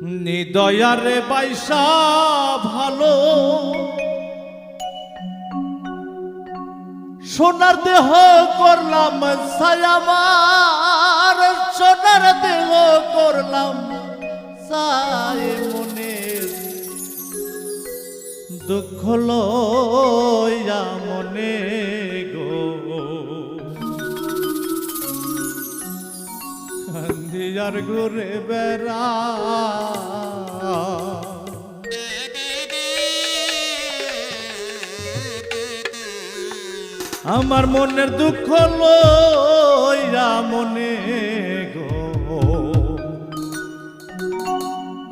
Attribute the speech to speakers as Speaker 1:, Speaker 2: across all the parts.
Speaker 1: নিদয়ারে বাইসা ভালো। সোনার দেহ করলাম সায়ামার সোনার দেহ করলাম সাই মনে দুঃখ লইয়া কান্দিয়ার ঘুরে বেড়া। আমার মনের দুঃখ লইয়া মনে গো।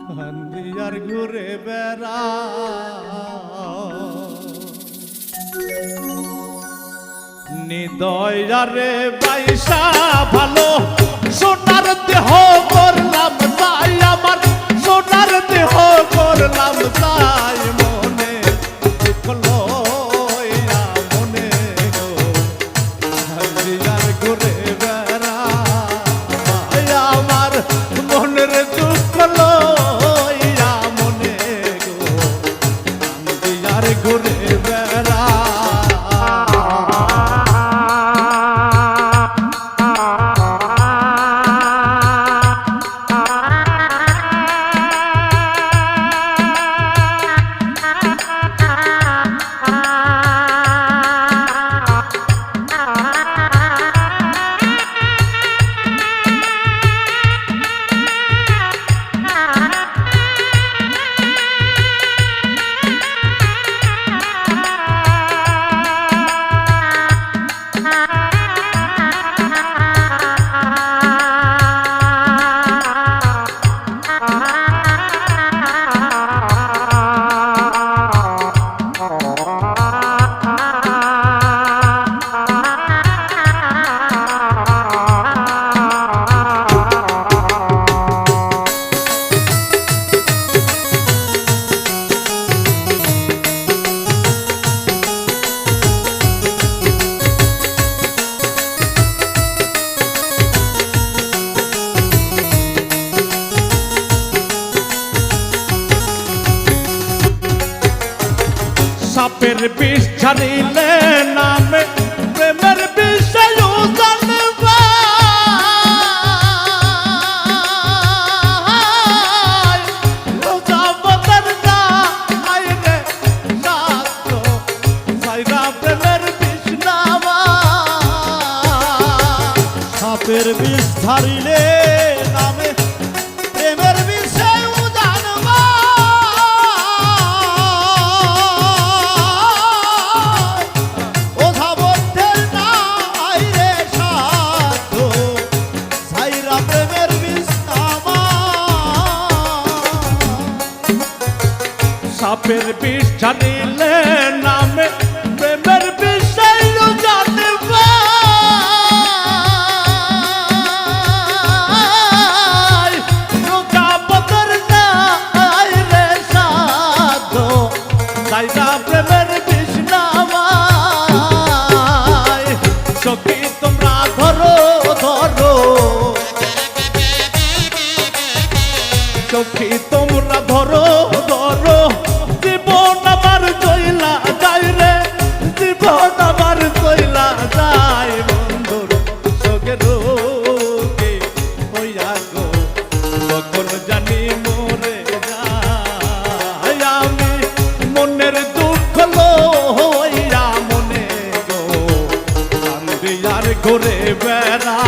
Speaker 1: কান্দিয়ার ঘুরে বেড়া। নিদয় নিদয়ারে বাইসা ভালো বিষ নামে প্রেমের বিষয় সাপের বিষ ছাড়িলে জানিলে নামে প্রেমের বিষয় জানবা প্রেমের কৃষ্ণামায় সখী তোমরা ধরো ধরো। সখী ঘুরে বেড়া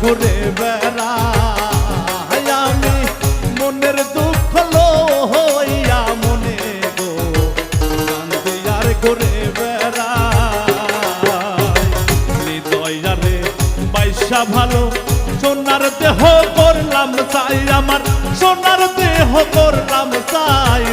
Speaker 1: ঘুরে বেড়া আমি। মনের দুঃখ লো হইয়া মনে গো কান্দি আর ঘুরে বেড়া হৃদয়ারে বাইশা ভালো, সোনার দেহ করলাম তাই আমার। সোনার দেহ করলাম চাই